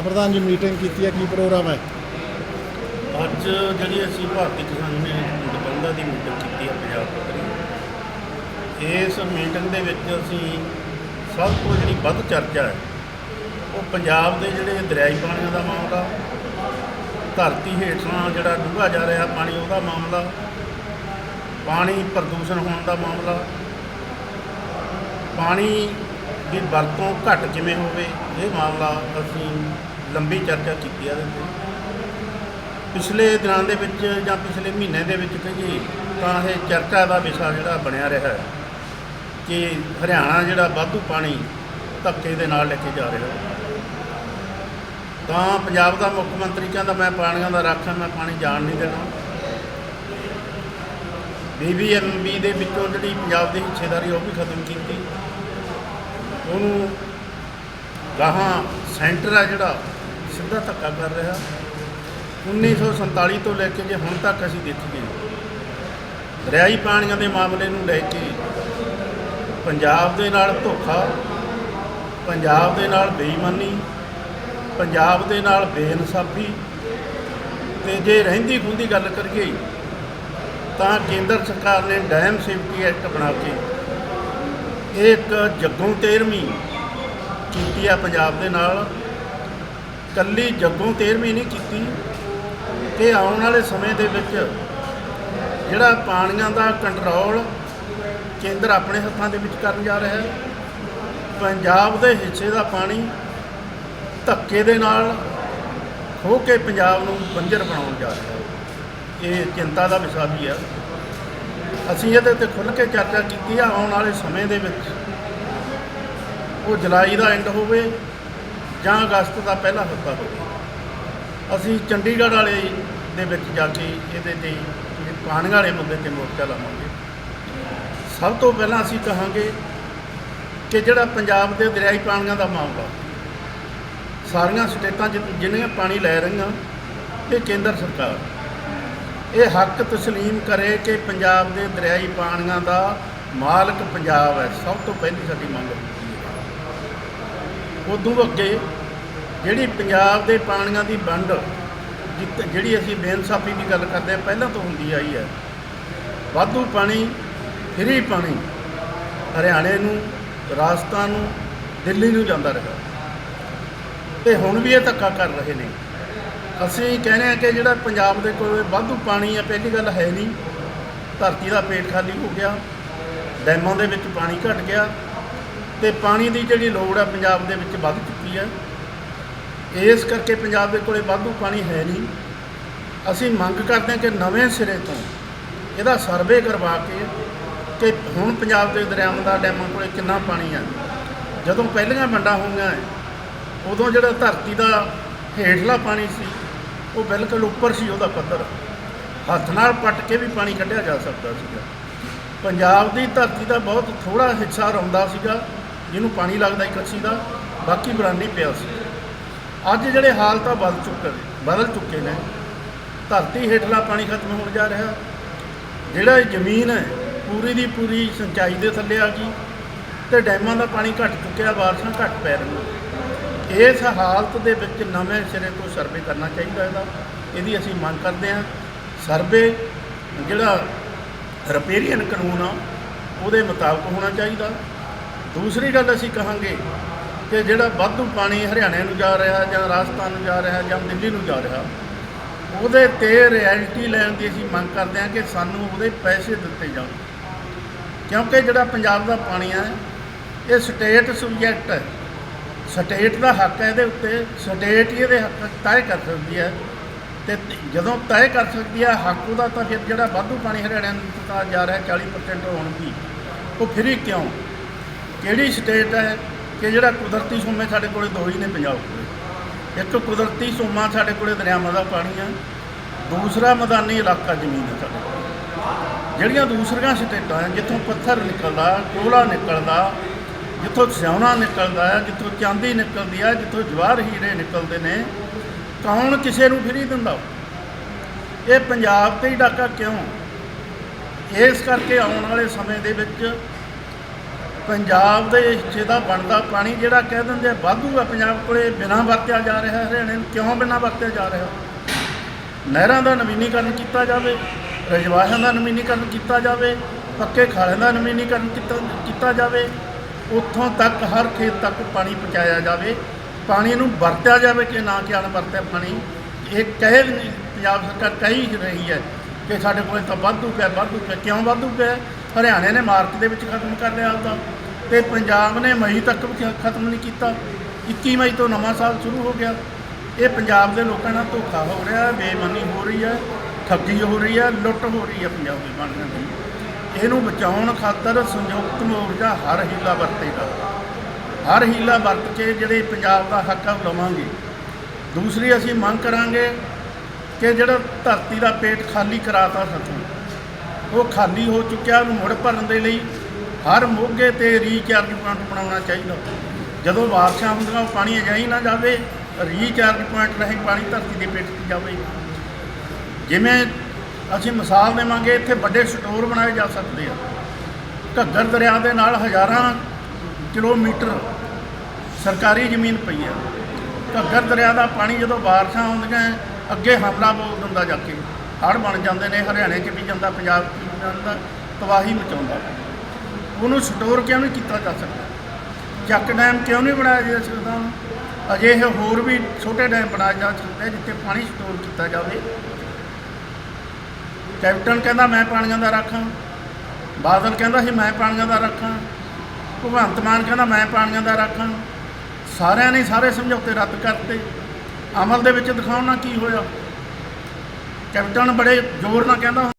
ਪ੍ਰਧਾਨ ਜੀ ਮੀਟਿੰਗ ਕੀਤੀ ਹੈ, ਕੀ ਪ੍ਰੋਗਰਾਮ ਹੈ? ਅੱਜ ਜਿਹੜੀ ਅਸੀਂ ਭਾਰਤੀ ਕਿਸਾਨ ਯੂਨੀਅਨ ਨਿਬੰਧਾਂ ਦੀ ਮੀਟਿੰਗ ਕੀਤੀ ਹੈ ਪੰਜਾਬ ਪੱਧਰੀ। ਇਸ ਮੀਟਿੰਗ ਦੇ ਵਿੱਚ ਅਸੀਂ ਸਭ ਤੋਂ ਜਿਹੜੀ ਵੱਧ ਚਰਚਾ ਹੈ, ਉਹ ਪੰਜਾਬ ਦੇ ਜਿਹੜੇ ਦਰਿਆਈ ਪਾਣੀਆਂ ਦਾ ਮਾਮਲਾ, ਧਰਤੀ ਹੇਠਾਂ ਜਿਹੜਾ ਡੂੰਘਾ ਜਾ ਰਿਹਾ ਪਾਣੀ, ਉਹਦਾ ਮਾਮਲਾ, ਪਾਣੀ ਪ੍ਰਦੂਸ਼ਣ ਹੋਣ ਦਾ ਮਾਮਲਾ, ਪਾਣੀ ਦੀ ਵਰਤੋਂ ਘੱਟ ਕਿਵੇਂ ਹੋਵੇ, ਇਹ ਮਾਮਲਾ ਅਸੀਂ ਲੰਬੀ ਚਰਚਾ ਕੀਤੀ ਹੈ ਇਹਦੇ ਤੇ। ਪਿਛਲੇ ਦਿਨਾਂ ਦੇ ਵਿੱਚ ਜਾਂ ਪਿਛਲੇ ਮਹੀਨੇ ਦੇ ਵਿੱਚ ਕਹੀਏ ਤਾਂ ਇਹ ਚਰਚਾ ਦਾ ਵਿਸ਼ਾ ਜਿਹੜਾ ਬਣਿਆ ਰਿਹਾ ਹੈ ਕਿ ਹਰਿਆਣਾ ਜਿਹੜਾ ਵਾਧੂ ਪਾਣੀ ਧੱਕੇ ਦੇ ਨਾਲ ਲੈ ਕੇ ਜਾ ਰਿਹਾ ਤਾਂ ਪੰਜਾਬ ਦਾ ਮੁੱਖ ਮੰਤਰੀ ਕਹਿੰਦਾ, ਮੈਂ ਪਾਣੀਆਂ ਦਾ ਰਾਖਾ, ਮੈਂ ਪਾਣੀ ਜਾਣ ਨਹੀਂ ਦੇਣਾ। ਬੀਬੀਐਮਬੀ ਦੇ ਵਿੱਚੋਂ ਜਿਹੜੀ ਪੰਜਾਬ ਦੀ ਹਿੱਸੇਦਾਰੀ ਉਹ ਵੀ ਖਤਮ ਕੀਤੀ। ਉਹਨੂੰ ਗਾਹਾਂ ਸੈਂਟਰ ਆ ਜਿਹੜਾ ਸਿੱਧਾ ਧੱਕਾ ਕਰ ਰਿਹਾ। 1947 ਤੋਂ ਲੈ ਕੇ ਜੇ ਹੁਣ ਤੱਕ ਅਸੀਂ ਦੇਖੀਏ ਦਰਿਆਈ ਪਾਣੀਆਂ ਦੇ ਮਾਮਲੇ ਨੂੰ ਲੈ ਕੇ ਪੰਜਾਬ ਦੇ ਨਾਲ ਧੋਖਾ, ਪੰਜਾਬ ਦੇ ਨਾਲ ਬੇਈਮਾਨੀ, ਪੰਜਾਬ ਦੇ ਨਾਲ ਬੇਇਨਸਾਫੀ ਤੇ ਜੇ ਰਹਿੰਦੀ ਖੁੰਦੀ ਗੱਲ ਕਰੀਏ, ਤਾਂ ਕੇਂਦਰ ਸਰਕਾਰ ਨੇ ਡੈਮ ਸੇਫਟੀ ਐਕਟ ਬਣਾ ਕੇ ਇਹ ਇੱਕ ਜੱਗੋਂ 13ਵੀਂ ਕੀਤੀ ਆ ਪੰਜਾਬ ਦੇ ਨਾਲ। ਕੱਲੀ ਜੱਗੋਂ 13ਵੀਂ ਨਹੀਂ ਕੀਤੀ ਕਿ ਆਉਣ ਵਾਲੇ ਸਮੇਂ ਦੇ ਵਿੱਚ ਜਿਹੜਾ ਪਾਣੀਆਂ ਦਾ ਕੰਟਰੋਲ ਕੇਂਦਰ ਆਪਣੇ ਹੱਥਾਂ ਦੇ ਵਿੱਚ ਕਰਨ ਜਾ ਰਿਹਾ ਹੈ। ਪੰਜਾਬ ਦੇ ਹਿੱਸੇ ਦਾ ਪਾਣੀ ਧੱਕੇ ਦੇ ਨਾਲ ਖੋ ਕੇ ਪੰਜਾਬ ਨੂੰ ਬੰਜਰ ਬਣਾਉਣ ਜਾ ਰਿਹਾ ਹੈ। ਇਹ ਚਿੰਤਾ ਦਾ ਵਿਸ਼ਾ ਵੀ ਹੈ। ਅਸੀਂ ਇਹਦੇ ਤੇ ਖੁੱਲ੍ਹ ਕੇ ਚਰਚਾ ਕੀਤੀ ਆ, ਆਉਣ ਵਾਲੇ ਸਮੇਂ ਦੇ ਵਿੱਚ ਉਹ ਜੁਲਾਈ ਦਾ ਐਂਡ ਹੋਵੇ ਜਾਂ ਅਗਸਤ ਦਾ ਪਹਿਲਾ ਹਫ਼ਤਾ ਹੋਵੇ। ਅਸੀਂ ਚੰਡੀਗੜ੍ਹ ਵਾਲੇ ਦੇ ਵਿੱਚ ਜਾ ਕੇ ਇਹਦੇ ਤੇ ਜਿਹੜੇ ਪਾਣੀ ਵਾਲੇ ਮੁੱਦੇ ਤੇ ਮੋਰਚਾ ਲਾਵਾਂਗੇ। ਸਭ ਤੋਂ ਪਹਿਲਾਂ ਅਸੀਂ ਕਹਾਂਗੇ ਕਿ ਜਿਹੜਾ ਪੰਜਾਬ ਦੇ ਦਰਿਆਈ ਪਾਣੀਆਂ ਦਾ ਮਾਮਲਾ, ਸਾਰੀਆਂ ਸਟੇਟਾਂ ਜਿ- ਜਿਨ੍ਹਾਂ ਪਾਣੀ ਲੈ ਰਹੀਆਂ, ਇਹ ਕੇਂਦਰ ਸਰਕਾਰ। ਇਹ ਹੱਕ ਤਸਲੀਮ ਕਰੇ ਕਿ ਪੰਜਾਬ ਦੇ ਦਰਿਆਈ ਪਾਣੀਆਂ ਦਾ ਮਾਲਕ ਪੰਜਾਬ ਹੈ, ਸਭ ਤੋਂ ਪਹਿਲੀ ਸਾਡੀ ਮੰਗ ਹੈ। ਉਦੋਂ ਅੱਗੇ ਜਿਹੜੀ ਪੰਜਾਬ ਦੇ ਪਾਣੀਆਂ ਦੀ ਵੰਡ ਜਿੱਤ- ਜਿਹੜੀ ਅਸੀਂ ਬੇਇਨਸਾਫੀ ਦੀ ਗੱਲ ਕਰਦੇ ਹਾਂ, ਪਹਿਲਾਂ ਤੋਂ ਹੁੰਦੀ ਆਈ ਹੈ। ਵਾਧੂ ਪਾਣੀ, ਫਰੀ ਪਾਣੀ ਹਰਿਆਣੇ ਨੂੰ, ਰਾਜਸਥਾਨ ਨੂੰ, ਦਿੱਲੀ ਨੂੰ ਜਾਂਦਾ ਰਿਹਾ। ਤੇ ਹੁਣ ਵੀ ਇਹ ਧੱਕਾ ਕਰ ਰਹੇ ਨੇ। ਅਸੀਂ ਕਹਿੰਦੇ ਹਾਂ ਕਿ ਜਿਹੜਾ ਪੰਜਾਬ ਦੇ ਕੋਲ ਵਾਧੂ ਪਾਣੀ ਹੈ ਪਹਿਲੀ ਗੱਲ ਹੈ ਨਹੀਂ। ਧਰਤੀ ਦਾ ਪੇਟ ਖਾਲੀ ਹੋ ਗਿਆ। ਡੈਮਾਂ ਦੇ ਵਿੱਚ ਪਾਣੀ ਘਟ ਗਿਆ। ਤੇ ਪਾਣੀ ਦੀ ਜਿਹੜੀ ਲੋੜ ਹੈ ਪੰਜਾਬ ਦੇ ਵਿੱਚ ਵੱਧ ਚੁੱਕੀ ਹੈ। ਇਸ ਕਰਕੇ ਪੰਜਾਬ ਦੇ ਕੋਲੇ ਵਾਧੂ ਪਾਣੀ ਹੈ ਨਹੀਂ। ਅਸੀਂ ਮੰਗ ਕਰਦੇ ਹਾਂ ਕਿ ਨਵੇਂ ਸਿਰੇ ਤੋਂ ਇਹਦਾ ਸਰਵੇ ਕਰਵਾ ਕੇ ਕਿ ਹੁਣ ਪੰਜਾਬ ਦੇ ਦਰਿਆਵਾਂ ਦਾ ਡੈਮਾਂ ਕੋਲੇ ਕਿੰਨਾ ਪਾਣੀ ਹੈ। ਜਦੋਂ ਪਹਿਲੀਆਂ ਵੰਡਾਂ ਹੋਈਆਂ ਉਦੋਂ ਜਿਹੜਾ ਧਰਤੀ ਦਾ ਹੇਠਲਾ ਪਾਣੀ ਸੀ, ਉਹ ਬਿਲਕੁਲ ਉੱਪਰ ਸੀ, ਉਹਦਾ ਪੱਧਰ। ਹੱਥ ਨਾਲ ਪੱਟ ਕੇ ਵੀ ਪਾਣੀ ਕੱਢਿਆ ਜਾ ਸਕਦਾ ਸੀਗਾ। ਪੰਜਾਬ ਦੀ ਧਰਤੀ ਦਾ ਬਹੁਤ ਥੋੜਾ ਹਿੱਸਾ ਰੌਂਦਾ ਸੀਗਾ। ਜਿਹਨੂੰ ਪਾਣੀ ਲੱਗਦਾ ਇੱਕ ਅੱਛੀ ਦਾ, ਬਾਕੀ ਬਰਾਨੀ ਪਿਆ ਸੀ। ਅੱਜ ਜਿਹੜੇ ਹਾਲਤ ਆ ਬਦਲ ਚੁੱਕੇ ਬਦਲ ਚੁੱਕੇ ਨੇ। ਧਰਤੀ ਹੇਠਲਾ ਪਾਣੀ ਖਤਮ ਹੋਣ ਜਾ ਰਿਹਾ। ਜਿਹੜਾ ਇਹ ਜ਼ਮੀਨ ਹੈ, ਪੂਰੀ ਦੀ ਪੂਰੀ ਸਿੰਚਾਈ ਦੇ ਥੱਲੇ ਆ ਗਈ। ਤੇ ਡੈਮਾਂ ਦਾ ਪਾਣੀ ਘਟ ਚੁੱਕਿਆ, ਬਾਰਿਸ਼ਾਂ ਘਟ ਪੈ ਰਹੀਆਂ। ਇਸ ਹਾਲਤ ਦੇ ਵਿੱਚ ਨਵੇਂ ਸਿਰੇ ਤੋਂ ਸਰਵੇ ਕਰਨਾ ਚਾਹੀਦਾ ਇਹਦਾ। ਇਹਦੀ ਅਸੀਂ ਮੰਗ ਕਰਦੇ ਹਾਂ। ਸਰਵੇ, ਜਿਹੜਾ ਰਿਪੇਰੀਅਨ ਕਾਨੂੰਨ ਆ, ਉਹਦੇ ਮੁਤਾਬਕ ਹੋਣਾ ਚਾਹੀਦਾ। ਦੂਸਰੀ ਗੱਲ ਅਸੀਂ ਕਹਾਂਗੇ ਕਿ ਜਿਹੜਾ ਵਾਧੂ ਪਾਣੀ ਹਰਿਆਣੇ ਨੂੰ ਜਾ ਰਿਹਾ ਜਾਂ ਰਾਜਸਥਾਨ ਨੂੰ ਜਾ ਰਿਹਾ ਜਾਂ ਦਿੱਲੀ ਨੂੰ ਜਾ ਰਿਹਾ, ਉਹਦੇ ਤੇ ਰਿਐਲਿਟੀ ਲੈਣ ਦੀ ਅਸੀਂ ਮੰਗ ਕਰਦੇ ਹਾਂ ਕਿ ਸਾਨੂੰ ਉਹਦੇ ਪੈਸੇ ਦਿੱਤੇ ਜਾਣ। ਕਿਉਂਕਿ ਜਿਹੜਾ ਪੰਜਾਬ ਦਾ ਪਾਣੀ ਹੈ, ਇਹ ਸਟੇਟ ਸਬਜੈਕਟ ਹੈ। ਸਟੇਟ ਦਾ ਹੱਕ ਹੈ ਇਹਦੇ ਉੱਤੇ, ਸਟੇਟ ਹੀ ਇਹਦੇ ਹੱਕ ਤੈਅ ਕਰ ਸਕਦੀ ਹੈ। ਤੇ ਜਦੋਂ ਤੈਅ ਕਰ ਸਕਦੀ ਹੈ, ਹੱਕ ਉਹਦਾ, ਤਾਂ ਫਿਰ ਜਿਹੜਾ ਵਾਧੂ ਪਾਣੀ ਹਰਿਆਣਾ ਨੂੰ ਦਿੱਤਾ ਜਾ ਰਿਹਾ 40% ਹੋਣ ਦੀ, ਉਹ ਫਰੀ ਕਿਉਂ? ਕਿਹੜੀ ਸਟੇਟ ਹੈ ਕਿ ਜਿਹੜਾ ਕੁਦਰਤੀ ਸੋਮੇ ਸਾਡੇ ਕੋਲੇ ਦੋ ਹੀ ਨੇ ਪੰਜਾਬ ਕੋਲੇ? ਇੱਕ ਕੁਦਰਤੀ ਸੋਮਾ ਸਾਡੇ ਕੋਲੇ ਦਰਿਆਵਾਂ ਦਾ ਪਾਣੀ ਹੈ ਦੂਸਰਾ ਮੈਦਾਨੀ ਇਲਾਕਾ ਜ਼ਮੀਨ ਹੈ ਸਾਡੇ ਕੋਲ। ਜਿਹੜੀਆਂ ਦੂਸਰੀਆਂ ਸਟੇਟਾਂ ਜਿੱਥੋਂ ਪੱਥਰ ਨਿਕਲਦਾ, ਕੋਲਾ ਨਿਕਲਦਾ, ਜਿੱਥੋਂ ਸਿਆਉਣਾ ਨਿਕਲਦਾ ਹੈ ਜਿੱਥੋਂ ਚਾਂਦੀ ਨਿਕਲਦੀ ਹੈ ਜਿੱਥੋਂ ਜਵਾਹਰ ਹੀਰੇ ਨਿਕਲਦੇ ਨੇ, ਕੌਣ ਕਿਸੇ ਨੂੰ ਫਰੀ ਦਿੰਦਾ? ਇਹ ਪੰਜਾਬ ਤੇ ਹੀ ਡਾਕਾ ਕਿਉਂ? ਇਸ ਕਰਕੇ ਆਉਣ ਵਾਲੇ ਸਮੇਂ ਦੇ ਵਿੱਚ ਪੰਜਾਬ ਦੇ ਹਿੱਸੇ ਦਾ ਬਣਦਾ ਪਾਣੀ ਜਿਹੜਾ ਕਹਿ ਦਿੰਦੇ ਆ, ਵਾਧੂ ਆ ਪੰਜਾਬ ਕੋਲੇ, ਬਿਨਾਂ ਵਰਤਿਆ ਜਾ ਰਿਹਾ ਹਰਿਆਣੇ ਨੂੰ। ਕਿਉਂ ਬਿਨਾਂ ਵਰਤਿਆ ਜਾ ਰਿਹਾ? ਨਹਿਰਾਂ ਦਾ ਨਵੀਨੀਕਰਨ ਕੀਤਾ ਜਾਵੇ, ਰਜਵਾਹਿਆਂ ਦਾ ਨਵੀਨੀਕਰਨ ਕੀਤਾ ਜਾਵੇ, ਪੱਕੇ ਖਾਲਿਆਂ ਦਾ ਨਵੀਨੀਕਰਨ ਕੀਤਾ ਜਾਵੇ, ਉੱਥੋਂ ਤੱਕ, ਹਰ ਖੇਤ ਤੱਕ ਪਾਣੀ ਪਹੁੰਚਾਇਆ ਜਾਵੇ। ਪਾਣੀ ਨੂੰ ਵਰਤਿਆ ਜਾਵੇ ਕਿ ਨਾ ਕਿ ਅਣਵਰਤਿਆ ਪਾਣੀ। ਇਹ ਕਹਿ ਪੰਜਾਬ ਸਰਕਾਰ ਕਹਿ ਹੀ ਰਹੀ ਹੈ ਕਿ ਸਾਡੇ ਕੋਲ ਤਾਂ ਵਾਧੂ ਪਿਆ ਵਾਧੂ ਪਿਆ। ਕਿਉਂ ਵਾਧੂ ਪਿਆ? ਹਰਿਆਣੇ ਨੇ ਮਾਰਚ ਦੇ ਵਿੱਚ ਖਤਮ ਕਰ ਲਿਆ ਉਹਦਾ ਤੇ ਪੰਜਾਬ ਨੇ ਮਈ ਤੱਕ ਵੀ ਖਤਮ ਨਹੀਂ ਕੀਤਾ। 21 ਮਈ ਤੋਂ ਨਵਾਂ ਸਾਲ ਸ਼ੁਰੂ ਹੋ ਗਿਆ। ਇਹ ਪੰਜਾਬ ਦੇ ਲੋਕਾਂ ਨਾਲ ਧੋਖਾ ਹੋ ਰਿਹਾ ਹੈ ਬੇਈਮਾਨੀ ਹੋ ਰਹੀ ਹੈ, ਠੱਗੀ ਹੋ ਰਹੀ ਹੈ, ਲੁੱਟ ਹੋ ਰਹੀ ਹੈ ਪੰਜਾਬੀ ਦੇ ਬਣਨ ਦੀ। ਇਹਨੂੰ ਬਚਾਉਣ ਖਾਤਰ ਸੰਯੁਕਤ ਮੋਰਚਾ ਹਰ ਹੀਲਾ ਵਰਤੇਗਾ। ਹਰ ਹੀਲਾ ਵਰਤ ਕੇ ਜਿਹੜੇ ਪੰਜਾਬ ਦਾ ਹੱਕ ਆ ਉਹ ਲਵਾਂਗੇ। ਦੂਸਰੀ ਅਸੀਂ ਮੰਗ ਕਰਾਂਗੇ ਕਿ ਜਿਹੜਾ ਧਰਤੀ ਦਾ ਪੇਟ ਖਾਲੀ ਕਰਾਤਾ ਸਾਥੋਂ, ਉਹ ਖਾਲੀ ਹੋ ਚੁੱਕਿਆ ਉਹਨੂੰ ਮੁੜ ਭਰਨ ਦੇ ਲਈ ਹਰ ਮੋਗੇ ਤੇ ਰੀਚਾਰਜ ਪੁਆਇੰਟ ਬਣਾਉਣਾ ਚਾਹੀਦਾ। ਜਦੋਂ ਬਾਰਿਸ਼ਾਂ ਹੁੰਦੀਆਂ, ਉਹ ਪਾਣੀ ਅਜਾਈ ਨਾ ਜਾਵੇ ਰੀਚਾਰਜ ਪੁਆਇੰਟ ਰਹੇ ਪਾਣੀ ਧਰਤੀ ਦੇ ਪੇਟ 'ਤੇ ਜਾਵੇ। ਜਿਵੇਂ ਅਸੀਂ ਮਿਸਾਲ ਦੇਵਾਂਗੇ, ਇੱਥੇ ਵੱਡੇ ਸਟੋਰ ਬਣਾਏ ਜਾ ਸਕਦੇ ਆ। ਘੱਗਰ ਦਰਿਆ ਦੇ ਨਾਲ ਹਜ਼ਾਰਾਂ ਕਿਲੋਮੀਟਰ ਸਰਕਾਰੀ ਜ਼ਮੀਨ ਪਈ ਆ। ਘੱਗਰ ਦਰਿਆ ਦਾ ਪਾਣੀ ਜਦੋਂ ਬਾਰਿਸ਼ਾਂ ਆਉਂਦੀਆਂ, ਅੱਗੇ ਹਮਲਾ ਬੋਲ ਦਿੰਦਾ ਜਾ ਕੇ। ਹੜ੍ਹ ਬਣ ਜਾਂਦੇ ਨੇ, ਹਰਿਆਣੇ 'ਚ ਵੀ ਜਾਂਦਾ, ਪੰਜਾਬ 'ਚ ਵੀ ਜਾਂਦਾ, ਤਬਾਹੀ ਮਚਾਉਂਦਾ। ਉਹਨੂੰ ਸਟੋਰ ਕਿਉਂ ਨਹੀਂ ਕੀਤਾ ਜਾ ਸਕਦਾ? ਚੱਕ ਡੈਮ ਕਿਉਂ ਨਹੀਂ ਬਣਾਇਆ ਜਾ ਸਕਦਾ? ਅਜਿਹੇ ਹੋਰ ਵੀ ਛੋਟੇ ਡੈਮ ਬਣਾਏ ਜਾ ਸਕਦੇ ਜਿੱਥੇ ਪਾਣੀ ਸਟੋਰ ਕੀਤਾ ਜਾਵੇ। ਕੈਪਟਨ ਕਹਿੰਦਾ, ਮੈਂ ਪਾਣੀਆਂ ਦਾ ਰੱਖਾਂ। ਬਾਦਲ ਕਹਿੰਦਾ ਸੀ ਮੈਂ ਪਾਣੀਆਂ ਦਾ ਰੱਖਾਂ। ਭਗਵੰਤ ਮਾਨ ਕਹਿੰਦਾ, ਮੈਂ ਪਾਣੀਆਂ ਦਾ ਰੱਖਾਂ। ਸਾਰਿਆਂ ਨੇ ਸਾਰੇ ਸਮਝੌਤੇ ਰੱਦ ਕਰਤੇ। ਅਮਲ ਦੇ ਵਿੱਚ ਦਿਖਾਉਣਾ ਕੀ ਹੋਇਆ। ਕੈਪਟਨ ਬੜੇ ਜ਼ੋਰ ਨਾਲ ਕਹਿੰਦਾ